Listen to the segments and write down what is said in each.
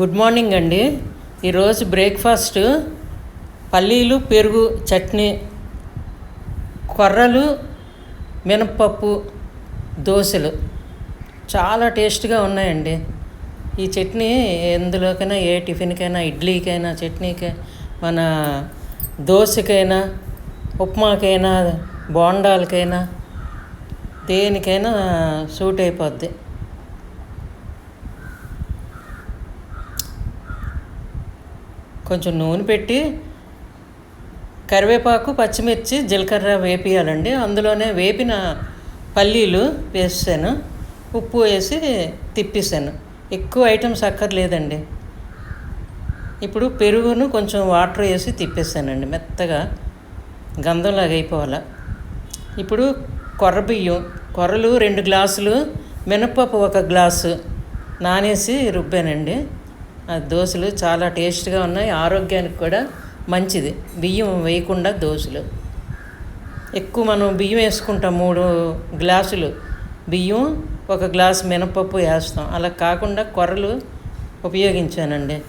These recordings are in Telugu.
గుడ్ మార్నింగ్ అండి. ఈరోజు బ్రేక్ఫాస్ట్ పల్లీలు పెరుగు చట్నీ కొర్రలు మినప్పప్పు దోశలు. చాలా టేస్ట్గా ఉన్నాయండి. ఈ చట్నీ ఎందులోకైనా ఏ టిఫిన్కైనా ఇడ్లీకైనా చట్నీకి మన దోశకైనా ఉప్మాకైనా బోండాలకైనా దేనికైనా సూట్ అయిపోద్ది కొంచెం నూనె పెట్టి కరివేపాకు పచ్చిమిర్చి జీలకర్ర వేపియాలండి. అందులోనే వేపిన పల్లీలు వేసాను ఉప్పు వేసి తిప్పేసాను. ఎక్కువ ఐటమ్స్ అక్కర్లేదండి ఇప్పుడు పెరుగును కొంచెం వాటర్ వేసి తిప్పేసానండి. మెత్తగా గంధంలాగా అయిపోవాలా. ఇప్పుడు కొర్ర బియ్యం కొర్రలు రెండు గ్లాసులు మినప్పప్పు ఒక గ్లాసు నానేసి రుబ్బానండి. దోశలు చాలా టేస్ట్గా ఉన్నాయి. ఆరోగ్యానికి కూడా మంచిది. బియ్యం వేయకుండా దోశలు. ఎక్కువ మనం బియ్యం వేసుకుంటాం మూడు గ్లాసులు. బియ్యం ఒక గ్లాసు మినపప్పు వేస్తాం. అలా కాకుండా కొర్రలు ఉపయోగించానండి.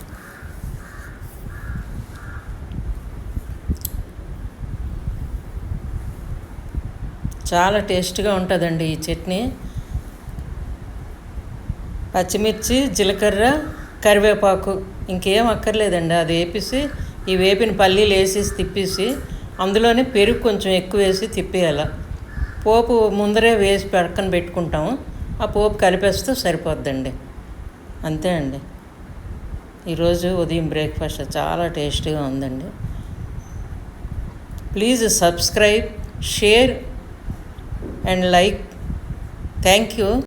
చాలా టేస్ట్గా ఉంటుందండి ఈ చట్నీ. పచ్చిమిర్చి జీలకర్ర కరివేపాకు ఇంకేం అక్కర్లేదండి. అది వేపేసి ఈ వేపిన పల్లీలు వేసేసి తిప్పేసి అందులోనే పెరుగు కొంచెం ఎక్కువ వేసి తిప్పేయాల. పోపు ముందరే వేసి పక్కన పెట్టుకుంటాము. ఆ పోపు కలిపేస్తే సరిపోద్దండి. అంతే అండి. ఈరోజు ఉదయం బ్రేక్ఫాస్ట్ చాలా టేస్టీగా ఉందండి. Please subscribe share and like. Thank you.